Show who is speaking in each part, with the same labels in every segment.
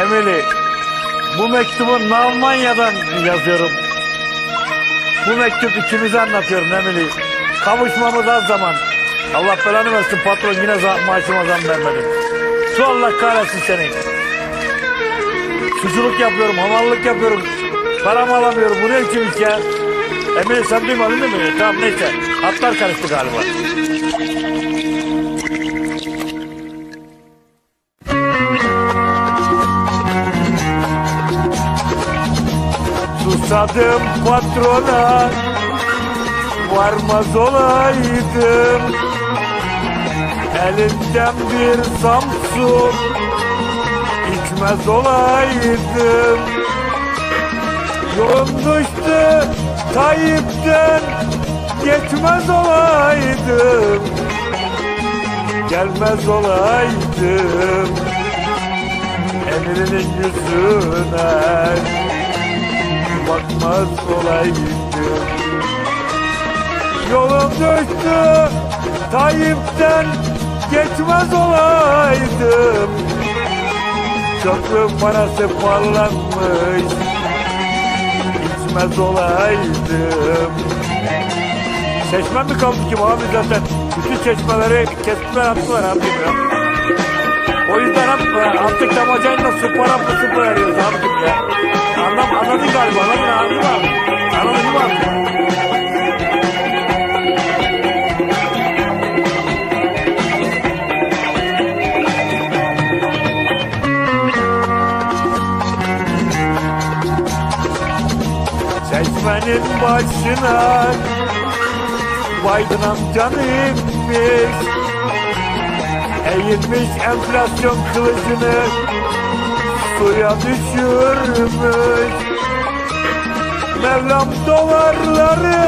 Speaker 1: Emily, bu mektubu Almanya'dan yazıyorum. Bu mektup ikimize anlatıyorum Emily. Kavuşmamız az zaman. Allah belanı versin patron yine zam, maaşıma zam vermedi. Su Allah kahretsin seni. Suçluluk yapıyorum, hamallık yapıyorum. Paramı alamıyorum. Bu ne için iş ya? Emine sen duymadın değil mi? Tamam neyse. Hatlar karıştı galiba. Susadım patrona Varmaz olaydım. Elinden bir Samsun içmez olaydım. Yolum düştü Tayyip'ten Geçmez olaydım. Gelmez olaydım. Emirinin yüzüne Bakmaz olaydım Yolum düştü Tayyip'ten Geçmez olaydım. Çöplük parası parlanmış İçmez olaydım. Çeşme mi kaldı ki abi zaten? Bütün çeşmeleri kestiler attılar abi ya hep attık damacayla para mı arıyoruz abicim ya Anlam, anladın galiba anladın anladın mı? Anladın mı abi? Çeşmenin başına Biden amcan inmiş Eğilmiş enflasyon kılıcını Suya düşürmüş Mevlam dolarları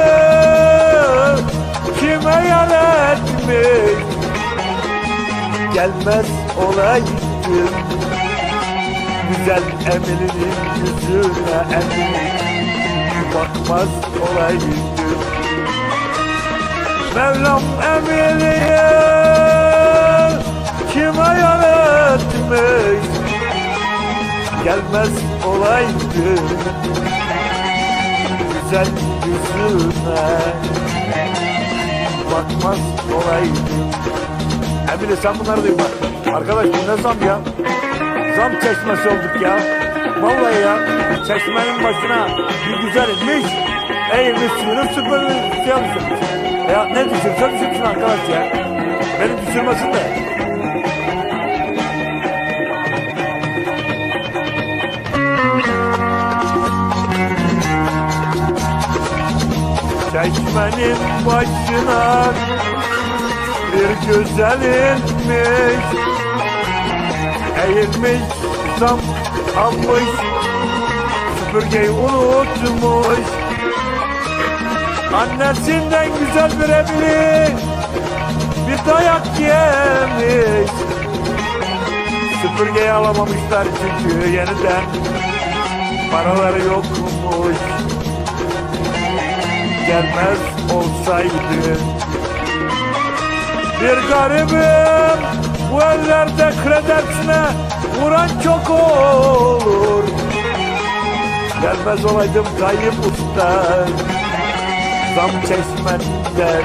Speaker 1: Kime yar etmiş Gelmez olaydım Güzel Emine'nin yüzüne Emine bakmaz olaydım Mevlam Emine'ye Gelmez olaydım Güzel yüzüne Bakmaz olaydım Emine sen bunları duyma Arkadaş bu ne zam ya Zam çeşmesi olduk ya. Vallahi ya. Çeşmenin başına bir güzel inmiş. Eğilmiş suyunu süpürmüş. Şey. Ya ne düşürse düşürsün arkadaş ya. Beni düşürmesin de. Çeşmenin başına bir güzel inmiş. Eğilmiş zam almış Süpürgeyi unutmuş. Annesinden güzel bir evli Bir dayak yemiş. Süpürgeyi alamamışlar çünkü yeniden. Paraları yokmuş Gelmez olsaydı bir garibim bu ellerde kredesine vuran çok olur. Gelmez olaydım Tayyip Usta, zam çeşmenden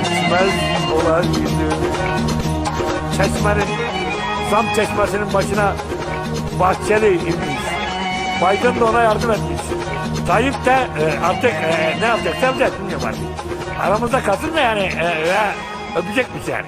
Speaker 1: içmez olaydım. Çeşmenin, zam çeşmesinin başına Bahçeli inmiş. Biden da ona yardım etmiş. Tayyip de e, artık e, ne yapacak, sevecek bilmiyorum artık. Aramızda kalsın da yani e, e, öpecekmiş yani.